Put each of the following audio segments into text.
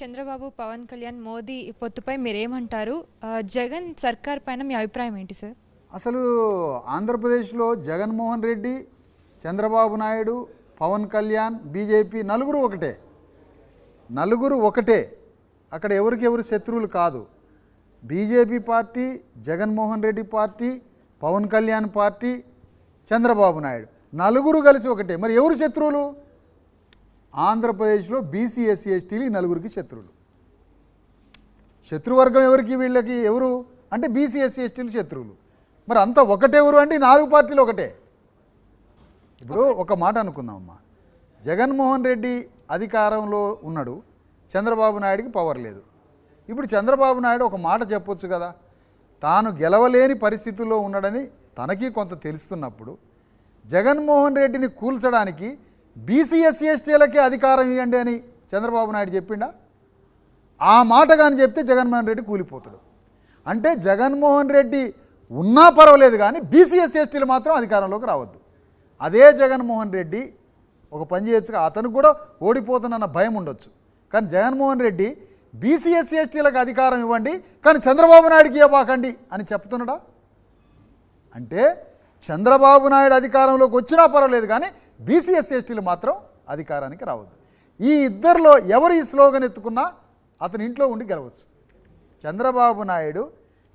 చంద్రబాబు పవన్ కళ్యాణ్ మోదీ పొత్తుపై మీరేమంటారు? జగన్ సర్కార్ పైన మీ అభిప్రాయం ఏంటి సార్? అసలు ఆంధ్రప్రదేశ్లో జగన్మోహన్ రెడ్డి చంద్రబాబు నాయుడు పవన్ కళ్యాణ్ బీజేపీ నలుగురు ఒకటే. నలుగురు ఒకటే. అక్కడ ఎవరికి ఎవరు శత్రువులు కాదు. BJP party Jaganmohan Reddy party Pawan Kalyan party Chandrababu Naidu. నలుగురు కలిసి ఒకటే. మరి ఎవరు శత్రువులు? ఆంధ్రప్రదేశ్లో బీసీ ఎస్సీ ఎస్టీలు నలుగురికి శత్రువులు. శత్రువర్గం ఎవరికి వీళ్ళకి ఎవరు? అంటే బీసీ ఎస్సీ ఎస్టీలు శత్రువులు. మరి అంతా ఒకటెవరు అంటే నాలుగు పార్టీలు ఒకటే. ఇప్పుడు ఒక మాట అనుకుందామమ్మా. జగన్మోహన్ రెడ్డి అధికారంలో ఉన్నాడు. చంద్రబాబు నాయుడికి పవర్ లేదు. ఇప్పుడు చంద్రబాబు నాయుడు ఒక మాట చెప్పొచ్చు కదా. తాను గెలవలేని పరిస్థితుల్లో ఉన్నాడని తనకి కొంత తెలుస్తున్నప్పుడు జగన్మోహన్ రెడ్డిని కూల్చడానికి బీసీ ఎస్సీ ఎస్టీలకే అధికారం ఇవ్వండి అని చంద్రబాబు నాయుడు చెప్పిండా? ఆ మాట కానీ చెప్తే జగన్మోహన్ రెడ్డి కూలిపోతాడు. అంటే జగన్మోహన్ రెడ్డి ఉన్నా పర్వాలేదు కానీ బీసీఎస్ ఎస్టీలు మాత్రం అధికారంలోకి రావద్దు. అదే జగన్మోహన్ రెడ్డి ఒక పని చేయొచ్చుగా అతనికి కూడా ఓడిపోతున్న భయం ఉండొచ్చు. కానీ జగన్మోహన్ రెడ్డి బీసీఎస్ ఎస్టీలకు అధికారం ఇవ్వండి కానీ చంద్రబాబు నాయుడికి ఇవ్వబాకండి అని చెప్తున్నాడా? అంటే చంద్రబాబు నాయుడు అధికారంలోకి వచ్చినా పర్వాలేదు కానీ బీసీఎస్ ఎస్టీలు మాత్రం అధికారానికి రావద్దు. ఈ ఇద్దరిలో ఎవరు ఈ స్లోగన్ ఎత్తుకున్నా అతని ఇంట్లో ఉండి గెలవచ్చు. చంద్రబాబు నాయుడు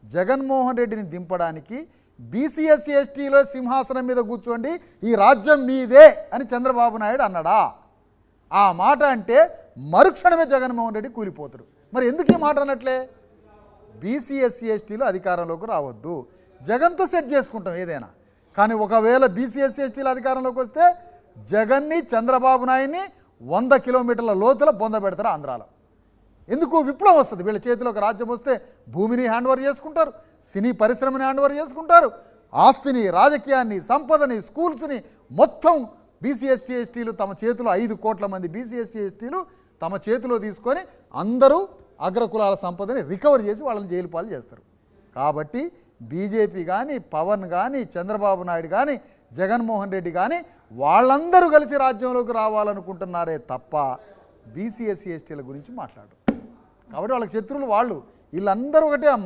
జగన్మోహన్ రెడ్డిని దింపడానికి బీసీఎస్ ఎస్టీలో సింహాసనం మీద కూర్చోండి ఈ రాజ్యం మీదే అని చంద్రబాబు నాయుడు అన్నాడా? ఆ మాట అంటే మరుక్షణమే జగన్మోహన్ రెడ్డి కూలిపోతాడు. మరి ఎందుకు ఈ మాట అన్నట్లే? బీసీఎస్సీ ఎస్టీలు అధికారంలోకి రావద్దు. జగన్తో సెట్ చేసుకుంటాం ఏదైనా. కానీ ఒకవేళ బీసీఎస్సీ ఎస్టీలు అధికారంలోకి వస్తే జగన్ని చంద్రబాబు నాయుడిని వంద కిలోమీటర్ల లోతుల బొంద పెడతారు ఆంధ్రాలో. ఎందుకు విప్లవం వస్తుంది. వీళ్ళ చేతిలోకి రాజ్యం వస్తే భూమిని హ్యాండ్ ఓవర్ చేసుకుంటారు సినీ పరిశ్రమని హ్యాండ్ ఓవర్ చేసుకుంటారు ఆస్తిని రాజకీయాన్ని సంపదని స్కూల్స్ని మొత్తం బీసీఎస్సీ ఎస్టీలు తమ చేతిలో ఐదు కోట్ల మంది బీసీఎస్సీ ఎస్టీలు తమ చేతిలో తీసుకొని అందరూ అగ్రకులాల సంపదని రికవర్ చేసి వాళ్ళని జైలు పాలు చేస్తారు. కాబట్టి బీజేపీ కానీ పవన్ కానీ చంద్రబాబు నాయుడు కానీ జగన్మోహన్ రెడ్డి కానీ వాళ్ళందరూ కలిసి రాజ్యంలోకి రావాలనుకుంటున్నారే తప్ప బీసీఎస్సీ ఎస్టీల గురించి మాట్లాడు కాబట్టి వాళ్ళకి శత్రువులు వాళ్ళు. వీళ్ళందరూ ఒకటే అమ్మ